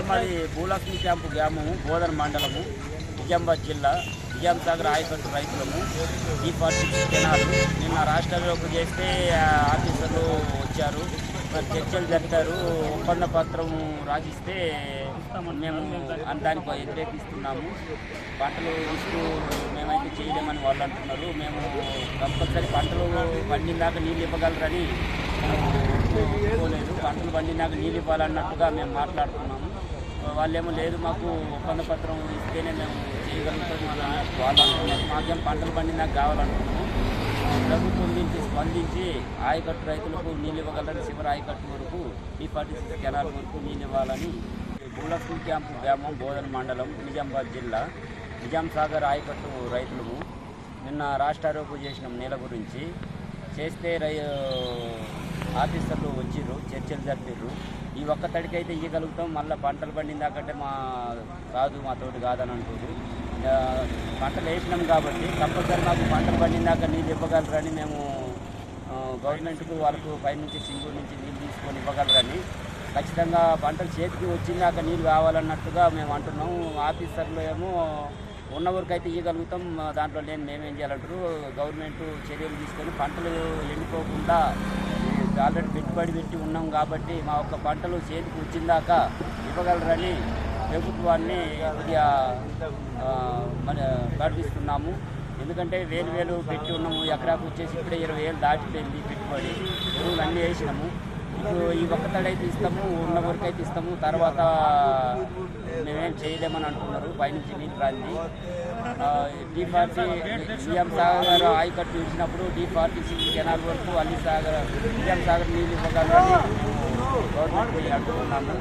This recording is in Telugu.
సార్ మాది భూలక్ష్మి క్యాంపు గ్రామము బోధన మండలము నిజామాబాద్ జిల్లా నిజాం సాగర్ ఆయకట్టు రైతులము ఈ పార్టీ జనాలు నిన్న రాష్ట్రంలోకి చేస్తే ఆఫీసర్లు వచ్చారు. మరి చర్చలు జరిపారు ఒప్పంద పత్రం రాసిస్తే మేము దానికి వ్యతిరేకిస్తున్నాము. పంటలు ఇస్తూ మేమైతే చేయలేమని వాళ్ళు అంటున్నారు. మేము కంపల్సరీ పంటలు పండిందాక నీళ్ళు ఇవ్వగలరని ఒప్పుకోలేదు. పంటలు పండినాక నీళ్ళు ఇవ్వాలన్నట్టుగా మేము మాట్లాడుతున్నాము. వాళ్ళేమో లేదు మాకు ఒప్పంద పత్రం ఇస్తేనే మేము చేయగలుగుతాం మన వాళ్ళు అంటున్నారు మాకేం పంటలు పండినాక కావాలనుకుంటున్నాము ప్రభుత్వం నుంచి స్పందించి ఆయకట్టు రైతులకు నీళ్ళు ఇవ్వగలరని శివ ఆయకట్టు వరకు ఈ పార్టీ కెనాల్ వరకు నీళ్ళు ఇవ్వాలని భూలక్ష్మి క్యాంపు గ్రామం బోధన మండలం నిజామాబాద్ జిల్లా నిజాం సాగర్ ఆయకట్టు రైతులము నిన్న రాష్ట్రారోపు చేసినాం నీళ్ళ గురించి చేస్తే రై ఆఫీసర్లు వచ్చిర్రు చర్చలు జరిపిర్రు. ఈ ఒక్క తడికైతే ఇవ్వగలుగుతాం మళ్ళీ పంటలు పండిందాకంటే మా కాదు మా తోటి కాదని అంటారు పంటలు వేసినాం కాబట్టి కంపల్సరీ మాకు పంటలు పండిందాక నీళ్ళు ఇవ్వగలరని మేము గవర్నమెంట్కు వాళ్ళకు పైనుంచి సింగూరు నుంచి నీళ్ళు తీసుకొని ఇవ్వగలరని ఖచ్చితంగా పంటలు చేతికి వచ్చిందాక నీళ్ళు కావాలన్నట్టుగా మేము అంటున్నాం. ఆఫీసర్లు ఏమో ఉన్న వరకు అయితే ఇవ్వగలుగుతాం దాంట్లో లేని మేమేం చేయాలంటారు? గవర్నమెంట్ చర్యలు తీసుకొని పంటలు ఎండిపోకుండా ఆల్రెడీ పెట్టుబడి పెట్టి ఉన్నాం కాబట్టి మా యొక్క పంటలు చేతికి వచ్చిందాక ఇవ్వగలరని ప్రభుత్వాన్ని కొద్దిగా మన ప్రార్థిస్తున్నాము. ఎందుకంటే వేలు వేలు పెట్టి ఉన్నాము. ఎకరాకు వచ్చేసి ఇప్పుడే ఇరవై వేలు దాటిపోయింది పెట్టుబడి. ఎరువులు అన్నీ వేసినాము. ఇప్పుడు ఈ ఒక్క తడైతే ఇస్తాము ఉన్న వరకు అయితే ఇస్తాము. తర్వాత మేమేం చేయలేమని అంటున్నారు. పైనుంచి నీళ్ళు రాంది. డి ఫార్టీ సీఎం సాగర్ ఆయకట్టు ఇచ్చినప్పుడు డి ఫార్టీ సిక్స్ కెనాల్ వరకు అన్ని సాగర్ సీఎం సాగర్ నీళ్ళు ఇవ్వగలరని గవర్నమెంట్ అంటున్నాము